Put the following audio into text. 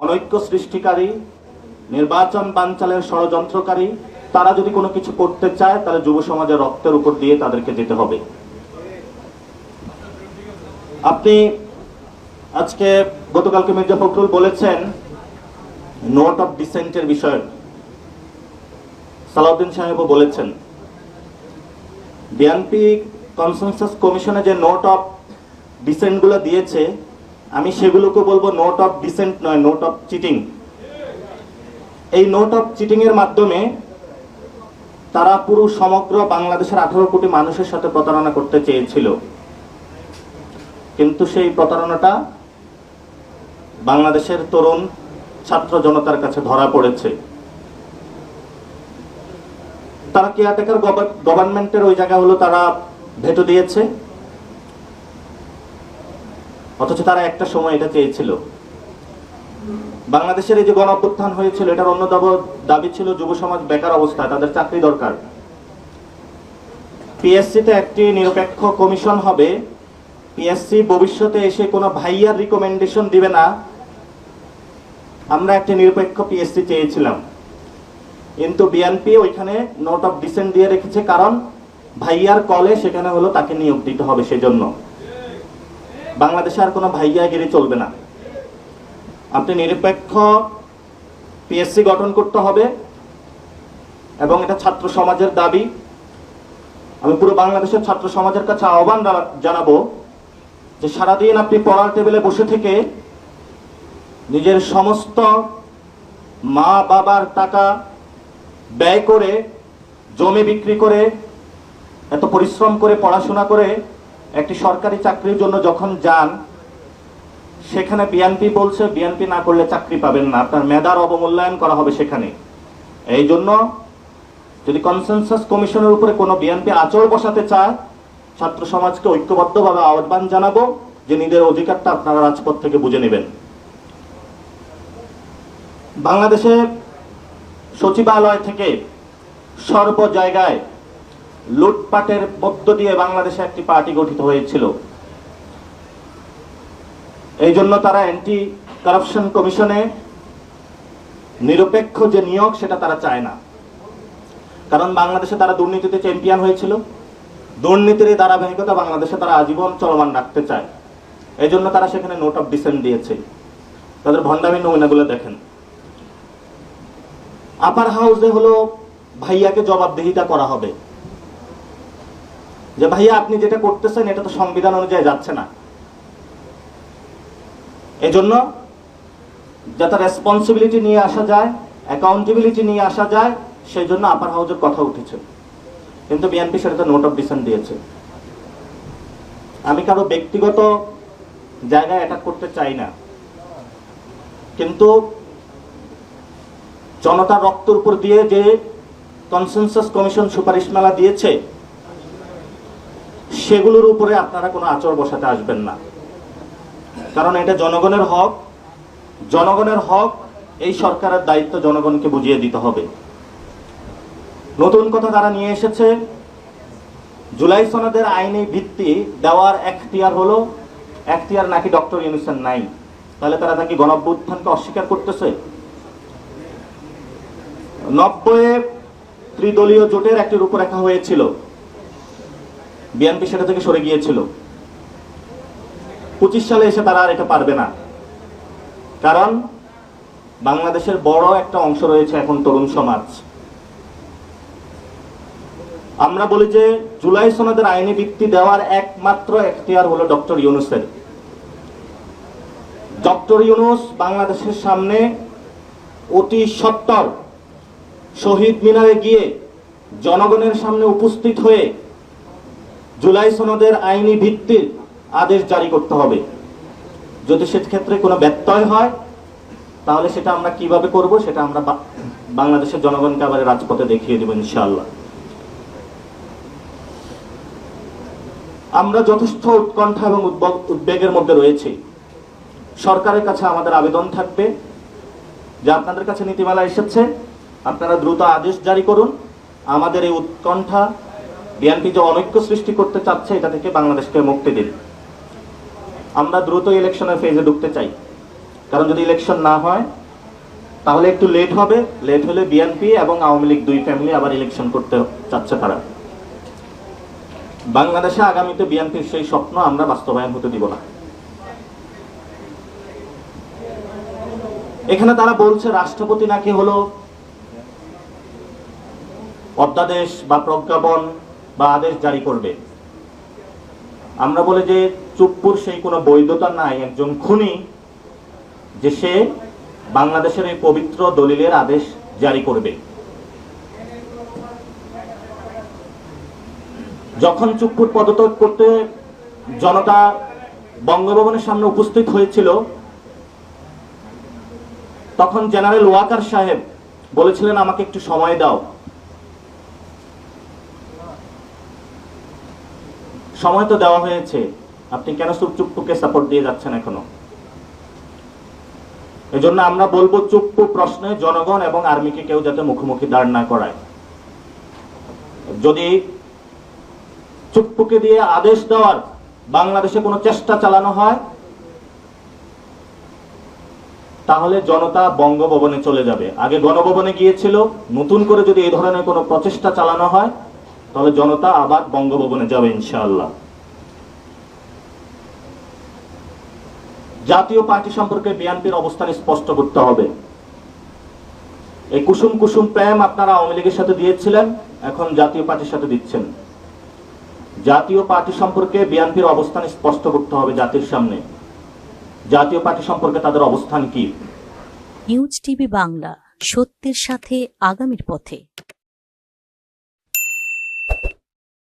অনৈক্য সৃষ্টিকারী, নির্বাচন বানচালের ষড়যন্ত্রকারী, তারা যদি কোনো কিছু করতে চায়, তাহলে যুব সমাজের রক্তের উপর দিয়ে তাদেরকে যেতে হবে। আপনি আজকে গতকালকে মির্জা ফখরুল বলেছেন নোট অফ ডিসেন্টের বিষয়ে। সালাউদ্দিন সাহেবও বলেছেন, বিএনপি কনসেনসাস কমিশনে যে নোট অফ ডিসেন্টগুলো দিয়েছে আমি সেগুলোকে বলব নোট অফ ডিসেন্ট নয় নোট অফ চিটিং এই নোট অফ চিটিং এর মাধ্যমে তারা পুরো সমগ্র বাংলাদেশের আঠারো কোটি মানুষের সাথে প্রতারণা করতে চেয়েছিল। কিন্তু সেই প্রতারণাটা বাংলাদেশের তরুণ ছাত্র জনতার কাছে ধরা পড়েছে। তারা কেয়ারটেকার গভর্নমেন্টের ওই জায়গা হলো তারা ভেটো দিয়েছে। অথচ তারা একটা সময় এটা চেয়েছিল। বাংলাদেশের এই যে গণ অভ্যুত্থান হয়েছিল, এটার অন্য দাব- ছিল যুব সমাজ বেকার অবস্থায় তাদের চাকরি দরকার। পিএসসিতে একটি নিরপেক্ষ কমিশন হবে। পিএসসি ভবিষ্যতে এসে কোনো ভাইয়ার রিকমেন্ডেশন দিবে না। আমরা একটি নিরপেক্ষ পিএসসি চেয়েছিলাম। কিন্তু বিএনপি ওইখানে নোট অফ ডিসেন্ট দিয়ে রেখেছে, কারণ ভাইয়ার কলে সেখানে হলো তাকে নিয়োগ দিতে হবে সেজন্য। বাংলাদেশে আর কোনো ভাইয়াগিরি চলবে না। আপনি নিরপেক্ষ পিএসসি গঠন করতে হবে এবং এটা ছাত্র সমাজের দাবি। আমি পুরো বাংলাদেশের ছাত্র সমাজের কাছে আহ্বান জানা- জানাব যে সারাদিন আপনি পড়ার টেবিলে বসে থেকে নিজের সমস্ত মা বাবার টাকা ব্যয় করে, জমি বিক্রি করে, এত পরিশ্রম করে, পড়াশোনা করে একটি সরকারি চাকরির জন্য যখন যান, সেখানে বিএনপি বলছে বিএনপি না করলে চাকরি পাবেন না, আপনার মেধার অবমূল্যায়ন করা হবে সেখানে। এই জন্য যদি কনসেনসাস কমিশনের উপরে কোনো বিএনপি আচর বসাতে চায়, ছাত্র সমাজকে ঐক্যবদ্ধভাবে আহ্বান জানাব যে নিজের অধিকারটা আপনারা রাজপথ থেকে বুঝে নেবেন। বাংলাদেশে সচিবালয় থেকে সর্ব জায়গায় লুটপাটের মধ্য দিয়ে বাংলাদেশে একটি পার্টি গঠিত হয়েছিল। এই জন্য তারা অ্যান্টি কারাপশন কমিশনে নিরপেক্ষ যে নিয়োগ, সেটা তারা চায় না। কারণ বাংলাদেশে তারা দুর্নীতিতে চ্যাম্পিয়ন হয়েছিল। দুর্নীতির এই ধারাবাহিকতা বাংলাদেশে তারা আজীবন চলমান রাখতে চায়। এই জন্য তারা সেখানে নোট অফ ডিসেন্ট দিয়েছে। তাদের ভণ্ডামি নমুনাগুলো দেখেন। আপার হাউসে হলো ভাইয়াকে জবাবদিহিতা করা হবে। যে ভাইয়া, আপনি যেটা করতেছেন, এটা তো সংবিধান অনুযায়ী যাচ্ছে না। এজন্য যাতে রেসপন্সিবিলিটি নিয়ে আসা যায় অ্যাকাউন্টেবিলিটি নিয়ে আসা যায় সেই জন্য আপার হাউজের কথা উঠেছে। কিন্তু বিএনপি সেটাতে নোট অফ ডিসেন্ট দিয়েছে। আমি কারও ব্যক্তিগত জায়গায় অ্যাটাক করতে চাই না। কিন্তু জনতার রক্তের উপর দিয়ে যে কনসেনসাস কমিশন সুপারিশমালা দিয়েছে সেগুলোর উপরে আপনারা কোনো আচর বসাতে আসবেন না। কারণ এটা জনগণের হক। জনগণের হক, এই সরকারের দায়িত্ব জনগণকে বুঝিয়ে দিতে হবে। নতুন কথা তারা নিয়ে এসেছে, জুলাই সনদের আইনি ভিত্তি দেওয়ার এখতিয়ার হলো, এখতিয়ার নাকি ডক্টর ইউনুসেন নাই। তাহলে তারা নাকি গণঅভ্যুত্থানকে অস্বীকার করতেছে? নব্বই ত্রিদলীয় জোটের একটি রূপরেখা হয়েছিল। বিএনপি সেটা থেকে সরে গিয়েছিল। পঁচিশ সালে এসে তারা আর এটা পারবে না। কারণ বাংলাদেশের বড় একটা অংশ রয়েছে এখন তরুণ সমাজ। আমরা বলি যে জুলাই সনদের আইনি ভিত্তি দেওয়ার একমাত্র এখতিয়ার হলো ডক্টর ইউনুসের। ডক্টর ইউনুস বাংলাদেশের সামনে অতি সত্তর শহীদ মিনারে গিয়ে জনগণের সামনে উপস্থিত হয়ে জুলাই সনদের আইনি ভিত্তির আদেশ জারি করতে হবে। যদি সেক্ষেত্রে কোনো ব্যত্যয় হয়, তাহলে সেটা আমরা কীভাবে করব সেটা আমরা বাংলাদেশের জনগণকে আবার রাজপথে দেখিয়ে দেবো ইনশাআল্লাহ। আমরা যথেষ্ট উৎকণ্ঠা এবং উদ্ব- উদ্বেগের মধ্যে রয়েছি। সরকারের কাছে আমাদের আবেদন থাকবে যে আপনাদের কাছে নীতিমালা এসেছে, আপনারা দ্রুত আদেশ জারি করুন। আমাদের এই উৎকণ্ঠা বিএনপি যে অনৈক্য সৃষ্টি করতে চাচ্ছে, এটা থেকে বাংলাদেশকে মুক্তি দিন। আমরা দ্রুত ইলেকশনের ফেজে ঢুকতে চাই। কারণ যদি ইলেকশন না হয়, তাহলে একটু লেট হবে। লেট হলে বিএনপি এবং আওয়ামী লীগ দুই ফ্যামিলি আবার ইলেকশন করতে চাচ্ছে তারা। বাংলাদেশে আগামীতে বিএনপির সেই স্বপ্ন আমরা বাস্তবায়ন হতে দিব না। এখানে তারা বলছে, রাষ্ট্রপতি নাকি হলো অধ্যাদেশ বা প্রজ্ঞাপন বা আদেশ জারি করবে। আমরা বলে যে চুপ্পুর সেই কোনো বৈধতা নাই, একজন খুনি যে সে বাংলাদেশের এই পবিত্র দলিলের আদেশ জারি করবে। যখন চুপ্পুর পদত্যাগ করতে জনতা বঙ্গভবনের সামনে উপস্থিত হয়েছিল, তখন জেনারেল ওয়াকার সাহেব বলেছিলেন, আমাকে একটু সময় দাও। সময় তো দেওয়া হয়েছে। আপনি কেন চুপ চুপ্পুকে সাপোর্ট দিয়ে যাচ্ছেন এখনও? এজন্য আমরা বলব চুপ্পু প্রশ্নে জনগণ এবং আর্মিকে কেউ যাতে মুখোমুখি দাঁড় না করায়। যদি চুপ্পুকে দিয়ে আদেশ দেওয়ার বাংলাদেশে কোনো চেষ্টা চালানো হয়, তাহলে জনতা বঙ্গভবনে চলে যাবে। আগে গণভবনে গিয়েছিল, নতুন করে যদি এই ধরনের কোনো প্রচেষ্টা চালানো হয় তাহলে জনতা আবার বঙ্গভবনে যাবে ইনশাআল্লাহ। জাতীয় পার্টি সম্পর্কে বিএনপির অবস্থান স্পষ্ট করতে হবে। এই কুসুম কুসুম প্রেম আপনারা আওয়ামী লীগের সাথে দিয়েছিলেন, এখন জাতীয় পার্টির সাথে দিচ্ছেন। জাতীয় পার্টি সম্পর্কে বিএনপির অবস্থান স্পষ্ট করতে হবে জাতির সামনে। জাতীয় পার্টি সম্পর্কে তাদের অবস্থান কি? নিউজ টিভি বাংলা, সত্যের সাথে আগামীর পথে।